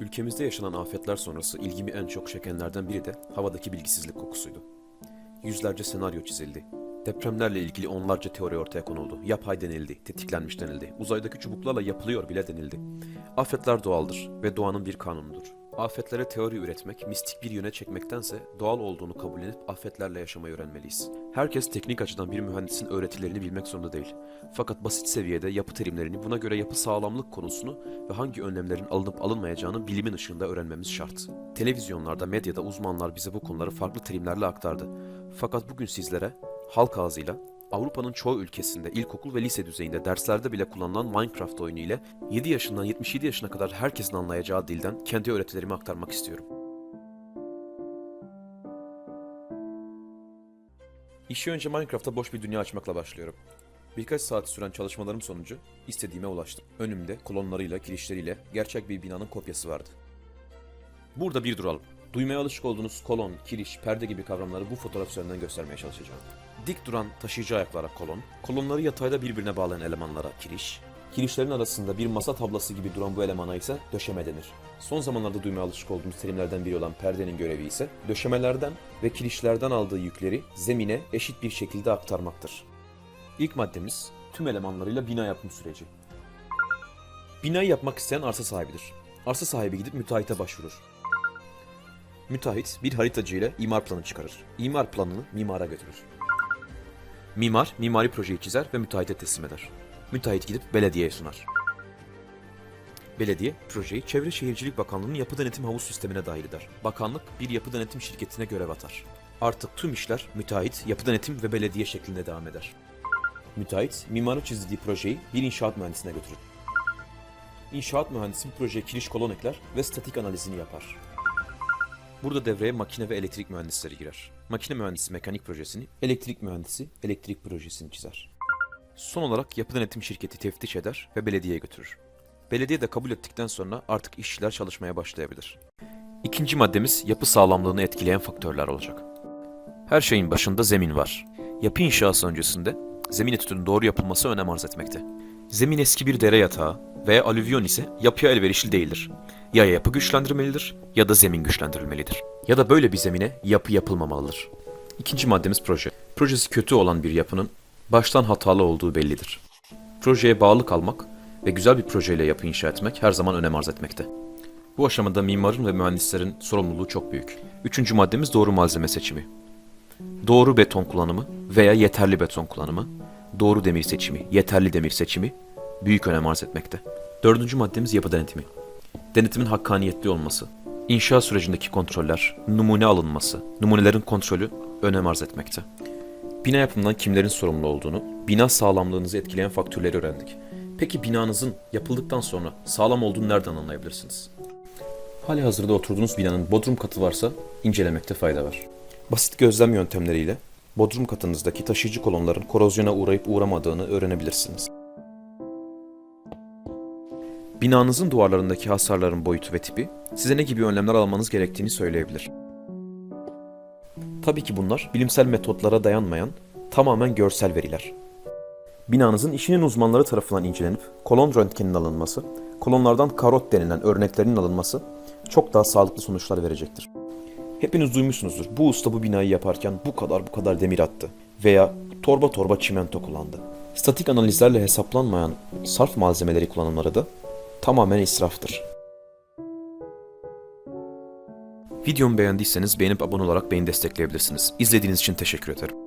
Ülkemizde yaşanan afetler sonrası ilgimi en çok çekenlerden biri de havadaki bilgisizlik kokusuydu. Yüzlerce senaryo çizildi. Depremlerle ilgili onlarca teori ortaya konuldu. Yapay denildi, tetiklenmiş denildi. Uzaydaki çubuklarla yapılıyor bile denildi. Afetler doğaldır ve doğanın bir kanunudur. Afetlere teori üretmek, mistik bir yöne çekmektense doğal olduğunu kabullenip afetlerle yaşamayı öğrenmeliyiz. Herkes teknik açıdan bir mühendisin öğretilerini bilmek zorunda değil. Fakat basit seviyede yapı terimlerini, buna göre yapı sağlamlık konusunu ve hangi önlemlerin alınıp alınmayacağını bilimin ışığında öğrenmemiz şart. Televizyonlarda, medyada uzmanlar bize bu konuları farklı terimlerle aktardı. Fakat bugün sizlere halk ağzıyla Avrupa'nın çoğu ülkesinde ilkokul ve lise düzeyinde derslerde bile kullanılan Minecraft oyunu ile 7 yaşından 77 yaşına kadar herkesin anlayacağı dilden kendi öğretilerimi aktarmak istiyorum. İşi önce Minecraft'ta boş bir dünya açmakla başlıyorum. Birkaç saat süren çalışmalarım sonucu istediğime ulaştım. Önümde kolonlarıyla, kirişleriyle gerçek bir binanın kopyası vardı. Burada bir duralım. Duymaya alışık olduğunuz kolon, kiriş, perde gibi kavramları bu fotoğraf üzerinden göstermeye çalışacağım. Dik duran taşıyıcı ayaklara kolon, kolonları yatayda birbirine bağlayan elemanlara kiriş, kirişlerin arasında bir masa tablası gibi duran bu elemana ise döşeme denir. Son zamanlarda duymaya alışık olduğumuz terimlerden biri olan perdenin görevi ise döşemelerden ve kirişlerden aldığı yükleri zemine eşit bir şekilde aktarmaktır. İlk maddemiz tüm elemanlarıyla bina yapım süreci. Binayı yapmak isteyen arsa sahibidir. Arsa sahibi gidip müteahhite başvurur. Müteahhit bir haritacı ile imar planı çıkarır. İmar planını mimara götürür. Mimar, mimari projeyi çizer ve müteahhite teslim eder. Müteahhit gidip belediyeye sunar. Belediye, projeyi Çevre Şehircilik Bakanlığı'nın yapı denetim havuz sistemine dahil eder. Bakanlık, bir yapı denetim şirketine görev atar. Artık tüm işler müteahhit, yapı denetim ve belediye şeklinde devam eder. Müteahhit, mimarın çizdiği projeyi bir inşaat mühendisine götürür. İnşaat mühendisi projeye kiriş kolon ekler ve statik analizini yapar. Burada devreye makine ve elektrik mühendisleri girer. Makine mühendisi mekanik projesini, elektrik mühendisi elektrik projesini çizer. Son olarak yapı denetim şirketi teftiş eder ve belediyeye götürür. Belediye de kabul ettikten sonra artık işçiler çalışmaya başlayabilir. İkinci maddemiz yapı sağlamlığını etkileyen faktörler olacak. Her şeyin başında zemin var. Yapı inşası öncesinde zemin etüdünün doğru yapılması önem arz etmekte. Zemin eski bir dere yatağı veya alüvyon ise yapıya elverişli değildir. Ya yapı güçlendirmelidir ya da zemin güçlendirilmelidir. Ya da böyle bir zemine yapı yapılmamalıdır. İkinci maddemiz proje. Projesi kötü olan bir yapının baştan hatalı olduğu bellidir. Projeye bağlı kalmak ve güzel bir projeyle yapı inşa etmek her zaman önem arz etmekte. Bu aşamada mimarın ve mühendislerin sorumluluğu çok büyük. Üçüncü maddemiz doğru malzeme seçimi. Doğru beton kullanımı veya yeterli beton kullanımı, doğru demir seçimi, yeterli demir seçimi büyük önem arz etmekte. Dördüncü maddemiz yapı denetimi. Denetimin hakkaniyetli olması, inşa sürecindeki kontroller, numune alınması, numunelerin kontrolü önem arz etmekte. Bina yapımından kimlerin sorumlu olduğunu, bina sağlamlığınızı etkileyen faktörleri öğrendik. Peki binanızın yapıldıktan sonra sağlam olduğunu nereden anlayabilirsiniz? Hali hazırda oturduğunuz binanın bodrum katı varsa incelemekte fayda var. Basit gözlem yöntemleriyle bodrum katınızdaki taşıyıcı kolonların korozyona uğrayıp uğramadığını öğrenebilirsiniz. Binanızın duvarlarındaki hasarların boyutu ve tipi size ne gibi önlemler almanız gerektiğini söyleyebilir. Tabii ki bunlar bilimsel metotlara dayanmayan tamamen görsel veriler. Binanızın işinin uzmanları tarafından incelenip kolon röntgeninin alınması, kolonlardan karot denilen örneklerinin alınması çok daha sağlıklı sonuçlar verecektir. Hepiniz duymuşsunuzdur. Bu usta bu binayı yaparken bu kadar bu kadar demir attı veya torba torba çimento kullandı. Statik analizlerle hesaplanmayan sarf malzemeleri kullanımları da tamamen israftır. Videomu beğendiyseniz beğenip abone olarak beni destekleyebilirsiniz. İzlediğiniz için teşekkür ederim.